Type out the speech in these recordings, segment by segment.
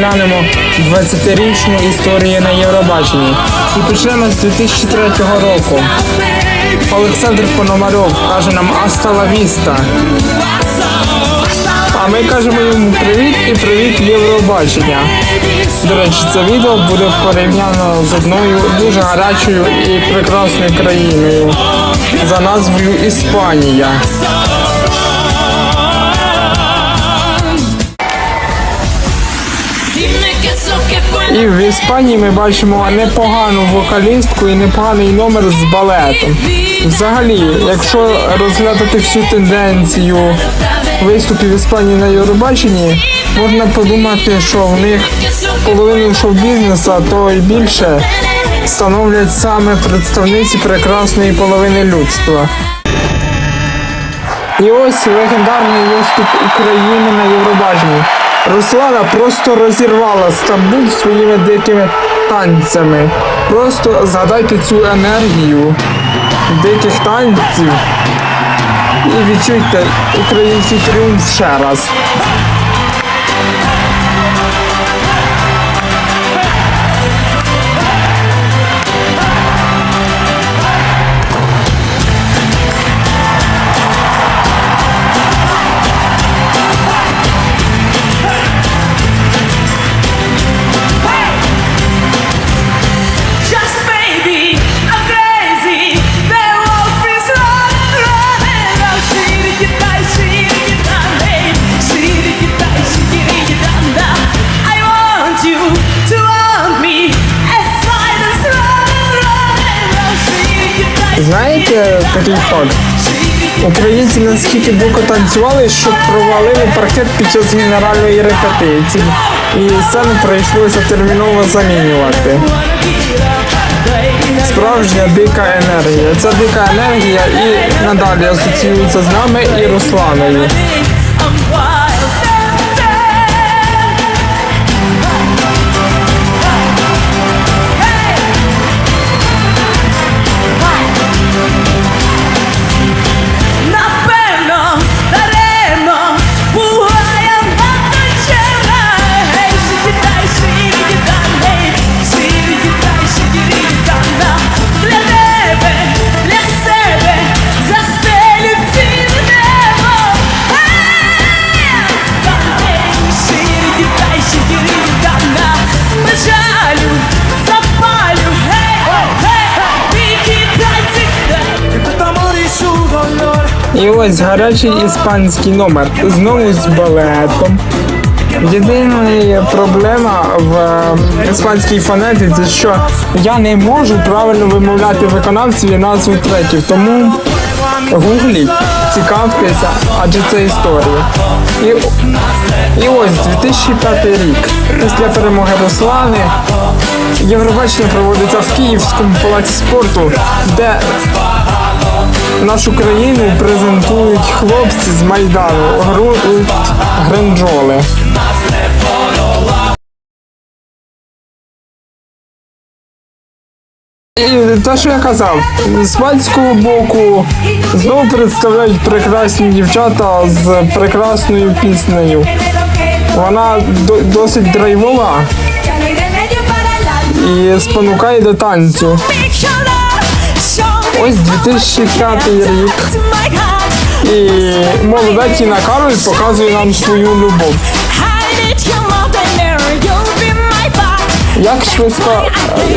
Розглянемо 20-річну історію на Євробаченні і почнемо з 2003 року. Олександр Пономарьов каже нам «Аста ла віста». А ми кажемо йому привіт і привіт Євробачення. До речі, це відео буде порівняно з одною дуже гарячою і прекрасною країною за назвою Іспанія. І в Іспанії ми бачимо непогану вокалістку і непоганий номер з балетом. Взагалі, якщо розглядати всю тенденцію виступів Іспанії на Євробаченні, можна подумати, що в них половину шоу-бізнесу, то і більше становлять саме представниці прекрасної половини людства. І ось легендарний виступ України на Євробаченні. Руслана просто розірвала Стамбул своїми дикими танцями. Просто згадайте цю енергію диких танців і відчуйте український тріумф ще раз. Такий факт? Українці наскільки дико танцювали, що провалили паркет під час генеральної репетиції. І сцену прийшлося терміново замінювати. Справжня дика енергія. Ця дика енергія і надалі асоціюється з нами і Русланою. І ось гарячий іспанський номер. Знову з балетом. Єдина проблема в е, іспанській фонетиці, що я не можу правильно вимовляти виконавців і назву треків, тому гугліть, цікавтеся, адже це історія. І, і ось 2005 рік. Після перемоги Руслани Євробачення проводиться в Київському палаці спорту, де нашу країну презентують хлопці з Майдану, грують гринджоли. Те, що я казав, з панського боку знову представляють прекрасні дівчата з прекрасною піснею. Вона до- досить драйвова і спонукає до танцю. Ось 2005 рік. І молода Тіна Кароль показує нам свою любов. Як швидко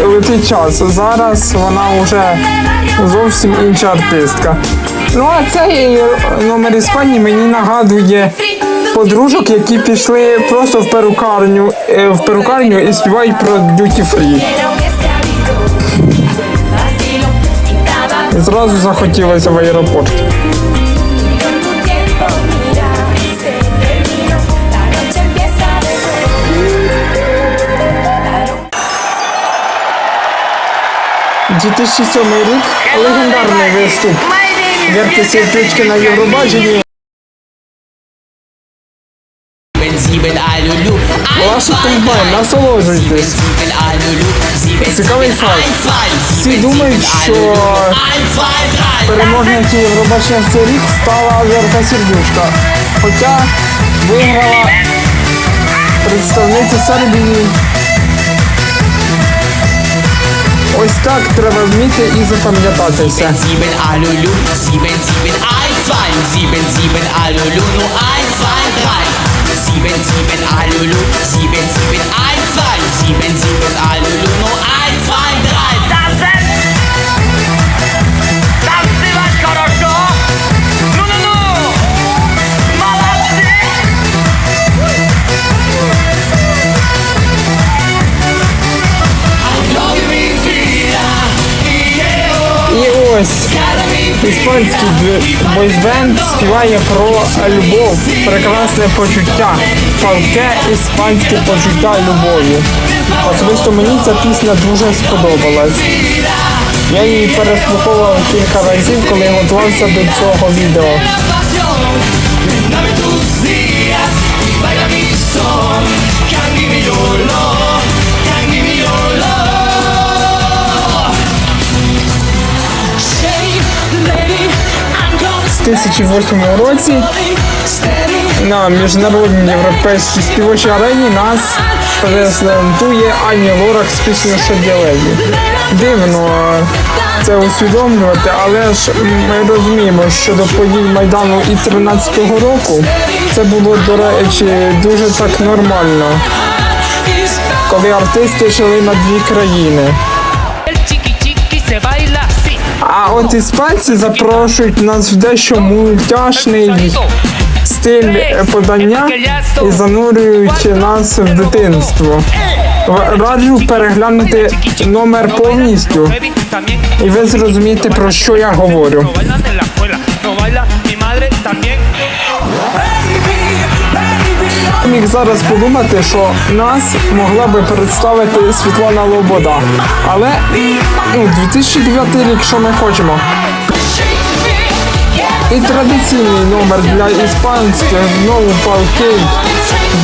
е, летить час. Зараз вона вже зовсім інша артистка. Ну а цей номер Іспанії мені нагадує подружок, які пішли просто в перукарню, е, в перукарню і співають про duty free. Зразу захотілося в аеропорт. My 2007 рік легендарний виступ. Вірте сердечки на Євробаченні. Ваша комбайн, насолоджуйтесь. Цікавий факт. Всі думають, що переможницею Євробачення в цей рік стала Вірка Сердючка. Хоча виграла представниця Сербії. Ось так треба вміти і запам'ятатися. 7, Alulu, 7, 7, 1, 2, 7, 7, Alulu, nur 1, 2, 3. 7, 7, Alulu, 7, 7, 1, 2, 7, 7, Alulu, nur 1, 2, 3. Іспанський б- бойсбенд співає про любов, прекрасне почуття, палке іспанське почуття любові. Особисто мені ця пісня дуже сподобалась. Я її переслуховував кілька разів, коли готувався до цього відео. 2008 році на міжнародній європейській співочій арені нас презентує Ані Лорак з піснею Шаділегі. Дивно це усвідомлювати, але ж ми розуміємо, що до подій Майдану і 13-го року це було, до речі, дуже так нормально, коли артисти жили на дві країни. А от іспанці запрошують нас в дещо мультяшний стиль подання і занурюють нас в дитинство. Раджу переглянути номер повністю, і ви зрозумієте, про що я говорю. Міг зараз подумати, що нас могла би представити Світлана Лобода. Але ну, 2009 рік, що ми хочемо. І традиційний номер для іспанських знову палкий,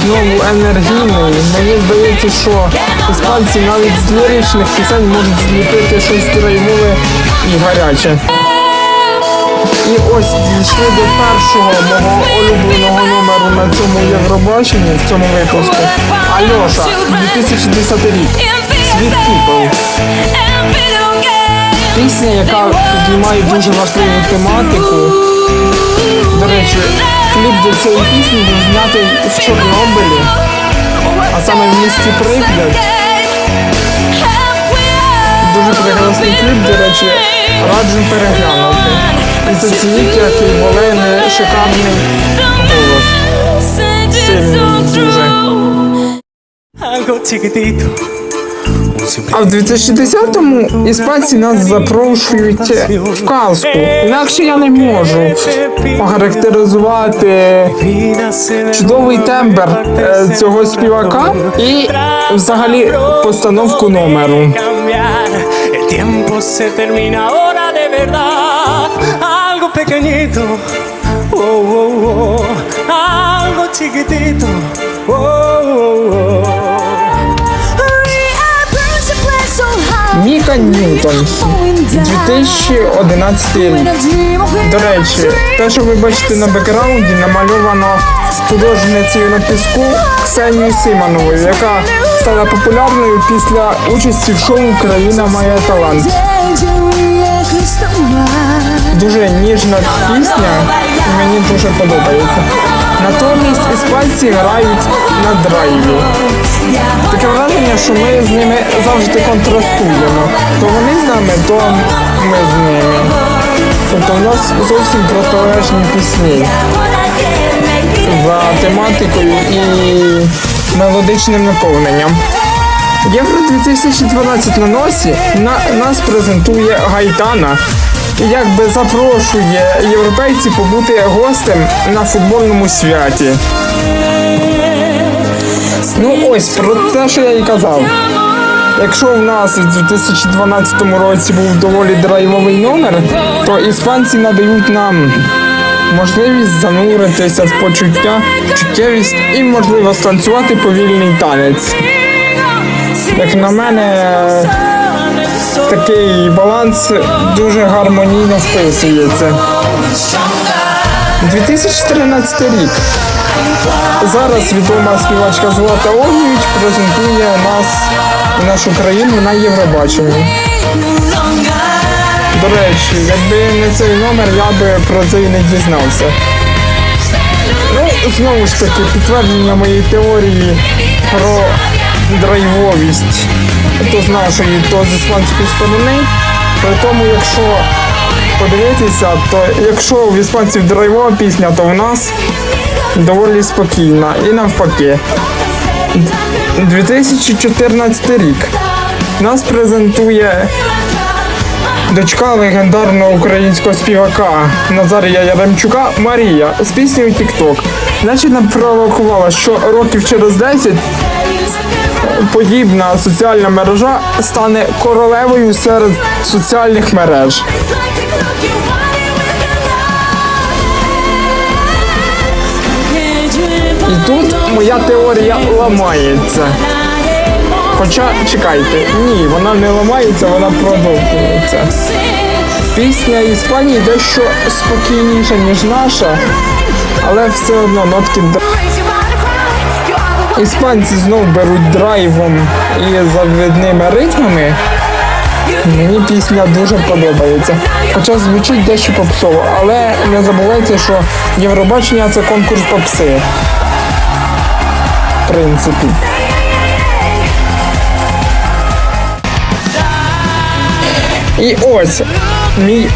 знову енергійний. Мені здається, що іспанці навіть з ліричних пісень можуть зліпити щось драйвове і гаряче. І ось дійшли до першого мого улюбленого номеру на цьому Євробаченні в цьому випуску. Альоша, 2010 рік. Sweet People. Пісня, яка підіймає дуже важливу тематику. До речі, кліп до цієї пісні був знятий в Чорнобилі, а саме в місті Прип'ять. Дуже прекрасний кліп, до речі, раджу переглянути. І зацініть, який в Олени шикарний голос. А в 2010-му іспанці нас запрошують в казку. Інакше я не можу охарактеризувати чудовий тембр е, цього співака і взагалі постановку номеру. Algo pequeñito. Oh, oh, oh. Algo chiquitito. Oh, oh, oh. Міка Ньютон, 2011 рік. До речі, те, що ви бачите на бекграунді, намальовано художницею на піску Ксенією Симоновою, яка стала популярною після участі в шоу Країна має талант. Дуже ніжна пісня, і мені дуже подобається. Натомість іспанці грають на драйві. Таке враження, що ми з ними завжди контрастуємо. То вони з нами, то ми з ними. Тобто в нас зовсім протилежні пісні за тематикою і мелодичним наповненням. Євро 2012 на носі на, нас презентує Гайтана. Якби запрошує європейців побути гостем на футбольному святі. Ну ось про те, що я і казав. Якщо в нас у 2012 році був доволі драйвовий номер, то іспанці надають нам можливість зануритися в почуття, чуттєвість і можливо станцювати повільний танець. Як на мене, такий баланс дуже гармонійно вписується. Stronger. 2013 рік. Зараз відома співачка Злата Огнєвіч презентує нас і нашу країну на Євробаченні. До речі, якби не цей номер, я би про це і не дізнався. Ну, знову ж таки, підтвердження моєї теорії про драйвовість то з нашої, то з іспанської сторони. При тому, якщо подивитися, то якщо в іспанців драйвова пісня, то в нас доволі спокійна. І навпаки. 2014 рік. Нас презентує дочка легендарного українського співака Назарія Яремчука Марія з піснею TikTok. Значить нам провокувала, що років через 10 подібна соціальна мережа стане королевою серед соціальних мереж. І тут моя теорія ламається. Хоча чекайте, ні, вона не ламається, вона продовжується. Пісня Іспанії дещо спокійніша, ніж наша, але все одно нотки Іспанці знов беруть драйвом і завідними ритмами. Мені пісня дуже подобається. Хоча звучить дещо попсово, але не забувайте, що Євробачення це конкурс попси. В принципі. І ось мій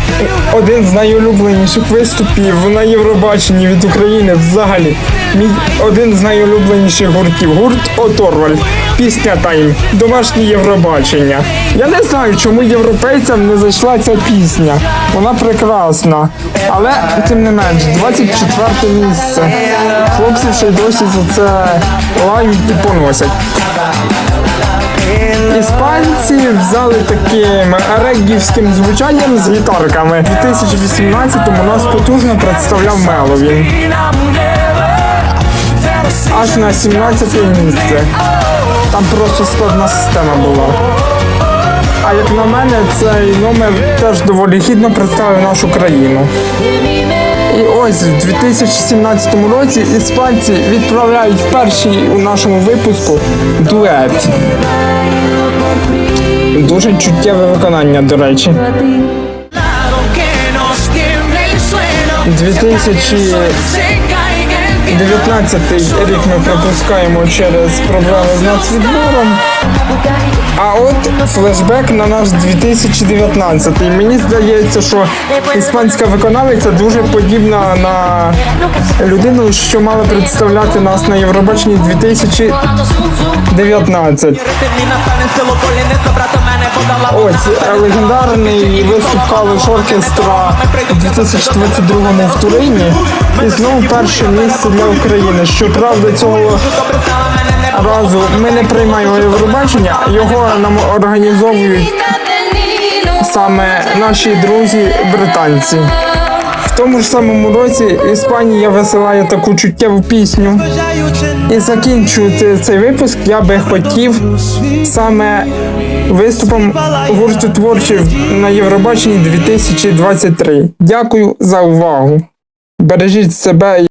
один з найулюбленіших виступів на Євробаченні від України взагалі. Мій один з найулюбленіших гуртів. Гурт Оторваль. Пісня Тайм. Домашнє Євробачення. Я не знаю, чому європейцям не зайшла ця пісня. Вона прекрасна. Але тим не менш, 24 місце. Хлопці ще й досі за це лають і поносять. Іспанці взяли таким реггівським звучанням з гітарками. У 2018-му нас потужно представляв Меловін. Аж на 17 місце. Там просто складна система була. А як на мене, цей номер теж доволі гідно представив нашу країну. І ось в 2017 році іспанці відправляють перший у нашому випуску дует. Дуже чуттєве виконання, до речі. 2019 рік ми пропускаємо через проблеми з нацвідбором. А от флешбек на наш 2019. Мені здається, що іспанська виконавиця дуже подібна на людину, що мала представляти нас на Євробаченні 2019. Ось е, легендарний виступ Калуш оркестра у 2022 в Турині. І знову перше місце для України. Щоправда, цього разу ми не приймаємо Євробачення, його нам організовують саме наші друзі британці. В тому ж самому році Іспанія висилає таку чуттєву пісню. І закінчувати цей випуск я би хотів саме виступом гурту творчих на Євробаченні 2023. Дякую за увагу. Бережіть себе.